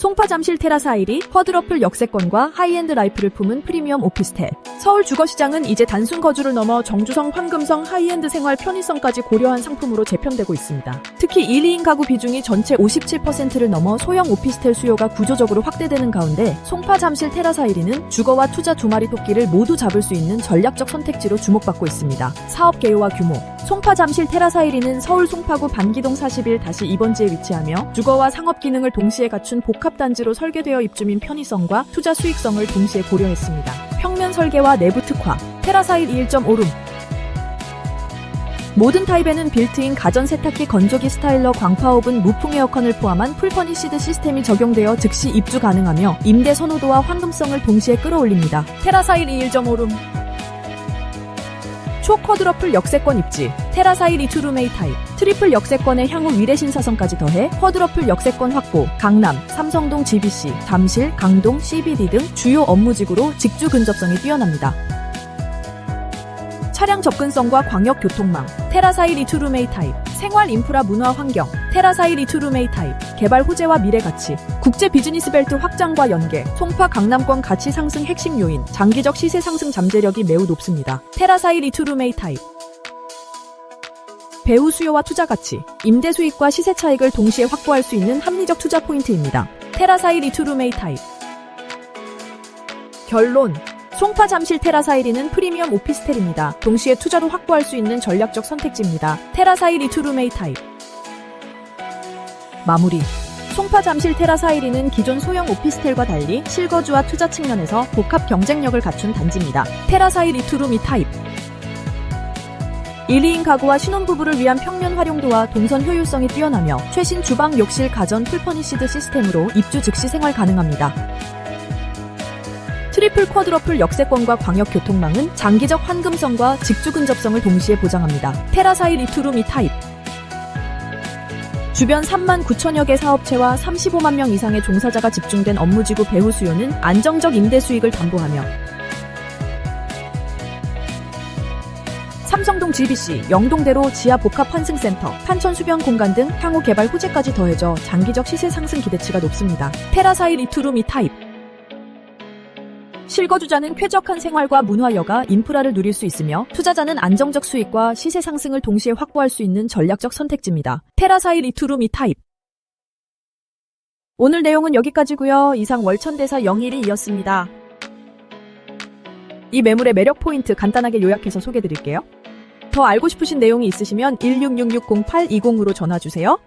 송파 잠실 테라스 아이리, 쿼드러플 역세권과 하이엔드 라이프를 품은 프리미엄 오피스텔. 서울 주거시장은 이제 단순 거주를 넘어 정주성, 황금성, 하이엔드 생활 편의성까지 고려한 상품으로 재편되고 있습니다. 특히 1, 2인 가구 비중이 전체 57%를 넘어 소형 오피스텔 수요가 구조적으로 확대되는 가운데 송파 잠실 테라스 아이리는 주거와 투자 두 마리 토끼를 모두 잡을 수 있는 전략적 선택지로 주목받고 있습니다. 사업 개요와 규모 송파 잠실 테라스 아이리는 서울 송파구 반기동 41 다시 2번지에 위치하며 주거와 상업 기능을 동시에 갖춘 복합 단지로 설계되어 입주민 편의성과 투자 수익성을 동시에 고려했습니다. 평면 설계와 내부 특화 테라스 아일 1.5룸 모든 타입에는 빌트인 가전 세탁기 건조기 스타일러 광파 오븐 무풍 에어컨을 포함한 풀퍼니시드 시스템이 적용되어 즉시 입주 가능하며 임대 선호도와 환금성을 동시에 끌어올립니다. 테라사일 1.5룸 초쿼드러플 역세권 입지 2투룸 A 타입 트리플 역세권의 향후 위례 신사선까지 더해 쿼드러플 역세권 확보 강남, 삼성동 GBC, 잠실, 강동, CBD 등 주요 업무지구로 직주 근접성이 뛰어납니다. 차량 접근성과 광역 교통망, 2투룸 A 타입, 생활 인프라 문화 환경, 2투룸 A 타입, 개발 호재와 미래 가치, 국제 비즈니스 벨트 확장과 연계, 송파 강남권 가치 상승 핵심 요인, 장기적 시세 상승 잠재력이 매우 높습니다. 2투룸 A 타입. 배후 수요와 투자 가치, 임대 수익과 시세 차익을 동시에 확보할 수 있는 합리적 투자 포인트입니다. 2투룸 A 타입. 결론 송파 잠실 테라사이리는 프리미엄 오피스텔입니다. 동시에 투자도 확보할 수 있는 전략적 선택지입니다. 테라사이 리 투룸 A 타입. 마무리. 송파 잠실 테라사이리는 기존 소형 오피스텔과 달리 실거주와 투자 측면에서 복합 경쟁력을 갖춘 단지입니다. 테라사이 리 투룸 2 타입. 1, 2인 가구와 신혼부부를 위한 평면 활용도와 동선 효율성이 뛰어나며 최신 주방, 욕실, 가전, 풀퍼니시드 시스템으로 입주 즉시 생활 가능합니다. 트리플 쿼드러플 역세권과 광역 교통망은 장기적 환금성과 직주 근접성을 동시에 보장합니다. 테라사일 리투룸 이 타입. 주변 3만 9천여 개 사업체와 35만 명 이상의 종사자가 집중된 업무지구 배후 수요는 안정적 임대 수익을 담보하며 삼성동 GBC, 영동대로 지하 복합 환승센터, 탄천 수변 공간 등 향후 개발 호재까지 더해져 장기적 시세 상승 기대치가 높습니다. 테라사일 리투룸 이 타입. 실거주자는 쾌적한 생활과 문화여가 인프라를 누릴 수 있으며 투자자는 안정적 수익과 시세 상승을 동시에 확보할 수 있는 전략적 선택지입니다. 테라사일 리투룸 이 타입. 오늘 내용은 여기까지고요. 이상 월천대사 영일이이었습니다. 이 매물의 매력 포인트 간단하게 요약해서 소개드릴게요. 더 알고 싶으신 내용이 있으시면 16660820으로 전화 주세요.